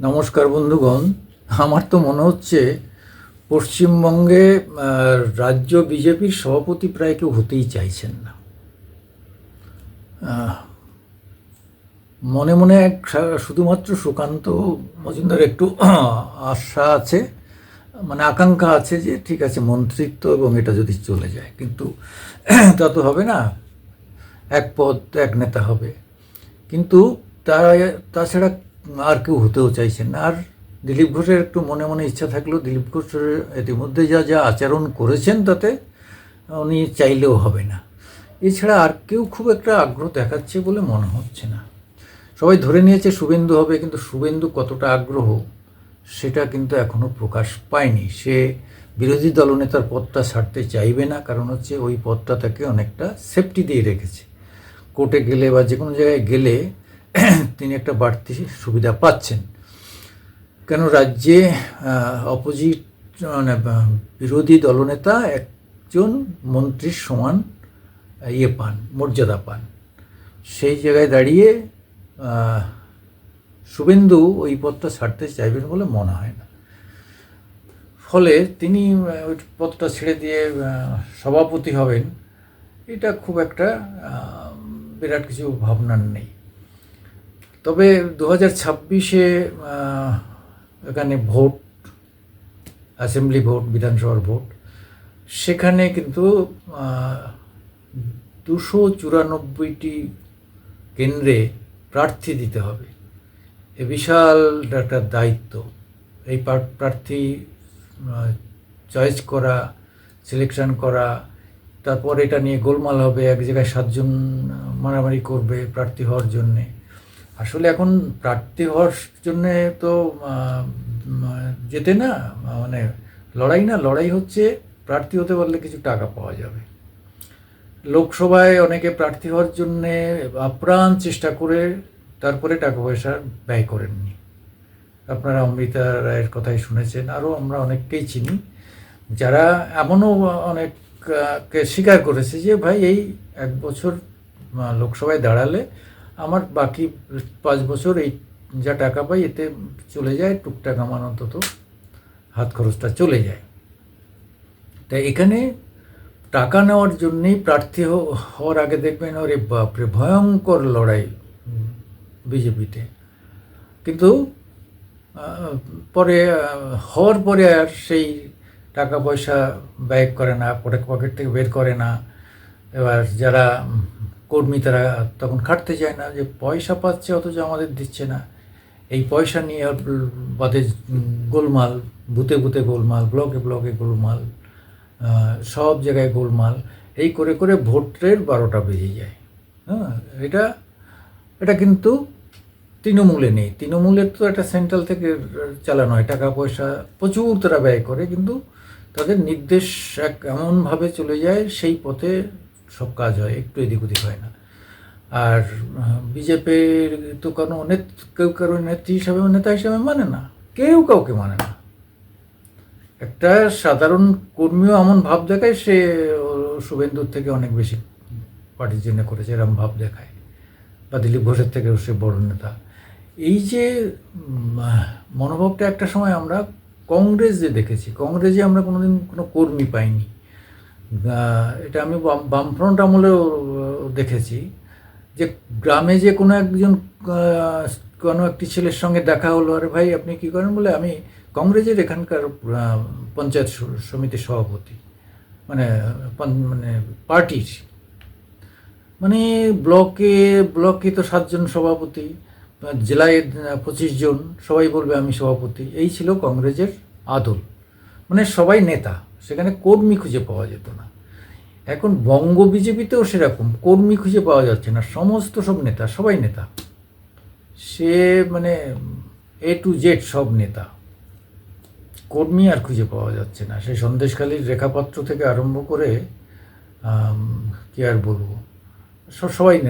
নমস্কার বন্ধুগণ। আমার তো মনে হচ্ছে পশ্চিমবঙ্গে রাজ্য বিজেপির সভাপতি প্রায় কেউ হতেই চাইছেন না। মনে মনে এক শুধুমাত্র সুকান্ত মজুমদার একটু আশা আছে মানে আকাঙ্ক্ষা আছে যে ঠিক আছে, মন্ত্রিত্ব এবং এটা যদি চলে যায়। কিন্তু তা তো হবে না। এক পদ, এক নেতা হবে। কিন্তু তারা, তাছাড়া আর কেউ হতেও চাইছেন আর দিলীপ ঘোষের একটু মনে মনে ইচ্ছা থাকলেও দিলীপ ঘোষের ইতিমধ্যে যা যা আচরণ করেছেন তাতে উনি চাইলেও হবে না। এছাড়া আর কেউ খুব একটা আগ্রহ দেখাচ্ছে বলে মনে হচ্ছে না। সবাই ধরে নিয়েছে শুভেন্দু হবে, কিন্তু শুভেন্দু কতটা আগ্রহ সেটা কিন্তু এখনও প্রকাশ পায়নি। সে বিরোধী দলনেতার পদটা ছাড়তে চাইবে না, কারণ হচ্ছে ওই পদটা তাকে অনেকটা সেফটি দিয়ে রেখেছে। কোর্টে গেলে বা যে কোনো জায়গায় গেলে তিনি একটা বাড়তি সুবিধা পাচ্ছেন। কেন রাজ্যে অপোজিট মানে বিরোধী দলনেতা একজন মন্ত্রীর সমান ইয়ে পান, মর্যাদা পান। সেই জায়গায় দাঁড়িয়ে শুভেন্দু ওই পদটা ছাড়তে চাইবেন বলে মনে হয় না। ফলে তিনি ওই পদটা ছেড়ে দিয়ে সভাপতি হবেন, এটা খুব একটা বিরাট কিছু ভাবনার নেই। তবে দু হাজার ছাব্বিশে এখানে ভোট, অ্যাসেম্বলি ভোট, বিধানসভার ভোট, সেখানে কিন্তু দুশো চুরানব্বইটি কেন্দ্রে প্রার্থী দিতে হবে। এ বিশাল একটা দায়িত্ব। এই প্রার্থী চয়েস করা, সিলেকশন করা, তারপর এটা নিয়ে গোলমাল হবে, এক জায়গায় সাতজন মারামারি করবে প্রার্থী হওয়ার জন্যে। আসলে এখন প্রার্থী হওয়ার জন্যে তো যেতে না মানে লড়াই না, লড়াই হচ্ছে প্রার্থী হতে পারলে কিছু টাকা পাওয়া যাবে। লোকসভায় অনেকে প্রার্থী হওয়ার জন্যে আপ্রাণ চেষ্টা করে তারপরে টাকা পয়সা ব্যয় করেননি। আপনারা অমৃতা রায়ের কথাই শুনেছেন, আরও আমরা অনেককেই চিনি, যারা এমনও অনেককে স্বীকার করেছে যে ভাই এই এক বছর লোকসভায় দাঁড়ালে আমার বাকি পাঁচ বছর এই যা টাকা পাই, এতে চলে যায়, টুকটাক আমার অন্তত হাত খরচটা চলে যায়। তাই এখানে টাকা নেওয়ার জন্যেই প্রার্থী হওয়ার আগে দেখবেন, ওরে বাপরে, ভয়ঙ্কর লড়াই বিজেপিতে। কিন্তু পরে হওয়ার পরে আর সেই টাকা পয়সা ব্যয় করে না, পকেট থেকে বের করে না। এবার যারা কর্মী তারা তখন খাটতে চায় না যে পয়সা পাচ্ছে অথচ আমাদের দিচ্ছে না। এই পয়সা নিয়ে বাদে গোলমাল বুতে বুতে গোলমাল, ব্লকে ব্লকে গোলমাল সব জায়গায় গোলমাল, এই করে করে ভোটের বারোটা বেজে যায়। হ্যাঁ এটা এটা কিন্তু তৃণমূলে নেই। তৃণমূলের তো একটা সেন্ট্রাল থেকে চালানো হয়। টাকা পয়সা প্রচুর তারা ব্যয় করে, কিন্তু তাদের নির্দেশ এক এমনভাবে চলে যায়, সেই পথে সব কাজ হয়, একটু এদিক ওদিক হয় না। আর বিজেপির তো কোনো কেউ কারও নেত্রী হিসাবে নেতা হিসাবে মানে না। কেউ কাউকে মানে না। একটা সাধারণ কর্মীও এমন ভাব দেখায় সে শুভেন্দুর থেকে অনেক বেশি পার্টির জন্য করেছে, এরম ভাব দেখায়। বা দিলীপ ঘোষের থেকেও সে বড় নেতা। এই যে মনোভাবটা একটা সময় আমরা কংগ্রেস যে দেখেছি। কংগ্রেসে আমরা কোনোদিন কোনো কর্মী পাইনি। এটা আমি বাম- বামফ্রন্ট আমলেও দেখেছি যে গ্রামে যে কোনো একজন কোনো একটি ছেলের সঙ্গে দেখা হলো, আরে ভাই, আপনি কী করেন? বলে, আমি কংগ্রেসের এখানকার পঞ্চায়েত সমিতির সভাপতি মানে মানে পার্টির। মানে ব্লকে ব্লকে তো সাতজন সভাপতি, জেলায় পঁচিশ জন, সবাই বলবে আমি সভাপতি। এই ছিল কংগ্রেসের আদল। মানে সবাই নেতা। সেখানে কর্মী খুঁজে পাওয়া যেত না। এখন বঙ্গ বিজেপিতেও সেরকম কর্মী খুঁজে পাওয়া যাচ্ছে না। সমস্ত সব নেতা, সবাই নেতা। সে মানে এ টু জেড সব নেতা। কর্মী আর খুঁজে পাওয়া যাচ্ছে না। সেই সন্দেশখালীর রেখাপত্র থেকে আরম্ভ করে কি আর বলব? স- সবাই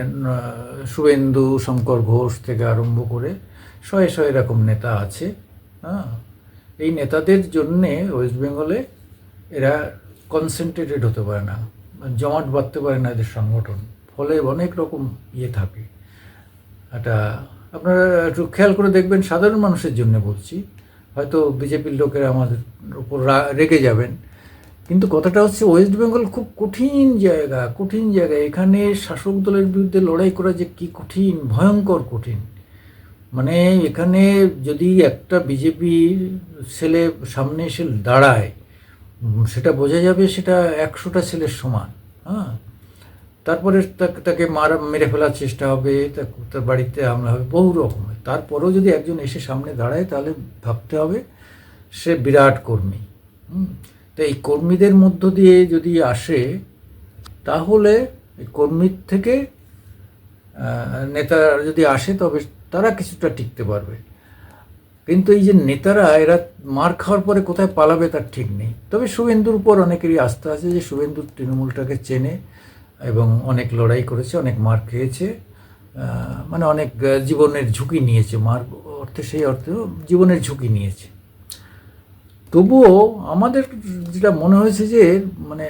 শুভেন্দু, শঙ্কর ঘোষ থেকে আরম্ভ করে শয়ে শয়ে এরকম নেতা আছে। হ্যাঁ? এই নেতাদের জন্যে ওয়েস্ট বেঙ্গলে এরা কনসেন্ট্রেটেড হতে পারে না, জমাট বাঁধতে পারে না এদের সংগঠন, ফলে অনেক রকম ইয়ে থাকে। একটা, আপনারা একটু খেয়াল করে দেখবেন, সাধারণ মানুষের জন্য বলছি, হয়তো বিজেপির লোকেরা আমাদের উপর রেগে যাবেন, কিন্তু কথাটা হচ্ছে ওয়েস্ট বেঙ্গল খুব কঠিন জায়গা কঠিন জায়গা। এখানে শাসক দলের বিরুদ্ধে লড়াই করা যে কী কঠিন, ভয়ঙ্কর কঠিন। মানে এখানে যদি একটা বিজেপি ছেলে সামনে এসে দাঁড়ায় সেটা বোঝা যাবে সেটা একশোটা ছেলের সমান হ্যাঁ? তারপরে তাকে মারা, মেরে ফেলার চেষ্টা হবে তার বাড়িতে হামলা হবে, বহু রকমের। তারপরেও যদি একজন এসে সামনে দাঁড়ায়, তাহলে ভাবতে হবে সে বিরাট কর্মী তো এই কর্মীদের মধ্য দিয়ে যদি আসে, তাহলে কর্মীর থেকে নেতা যদি আসে, তবে তারা কিছুটা টিকতে পারবে। কিন্তু এই যে নেতারা, এরা মার খাওয়ার পরে কোথায় পালাবে তার ঠিক নেই। তবে শুভেন্দুর উপর অনেকেরই আস্থা আছে যে শুভেন্দু তৃণমূলটাকে চেনে এবং অনেক লড়াই করেছে, অনেক মার খেয়েছে মানে অনেক জীবনের ঝুঁকি নিয়েছে। মার অর্থে সেই অর্থে জীবনের ঝুঁকি নিয়েছে। তবুও আমাদের যেটা মনে হয়েছে যে মানে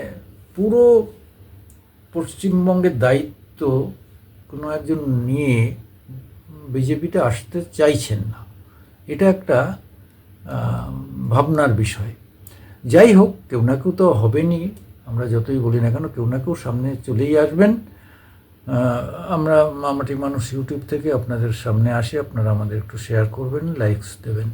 পুরো পশ্চিমবঙ্গের দায়িত্ব কোনো একজন নিয়ে বিজেপিতে আসতে চাইছেন না। এটা একটা ভাবনার বিষয়। যাই হোক, কেউ না কেউ তো হবেনি আমরা যতই বলি না কেন, কেউ না কেউ সামনে চলেই আসবেন। আমরা মামাটি মানুষ ইউটিউব থেকে আপনাদের সামনে আসে। আপনারা আমাদের একটু শেয়ার করবেন লাইকস দেবেন।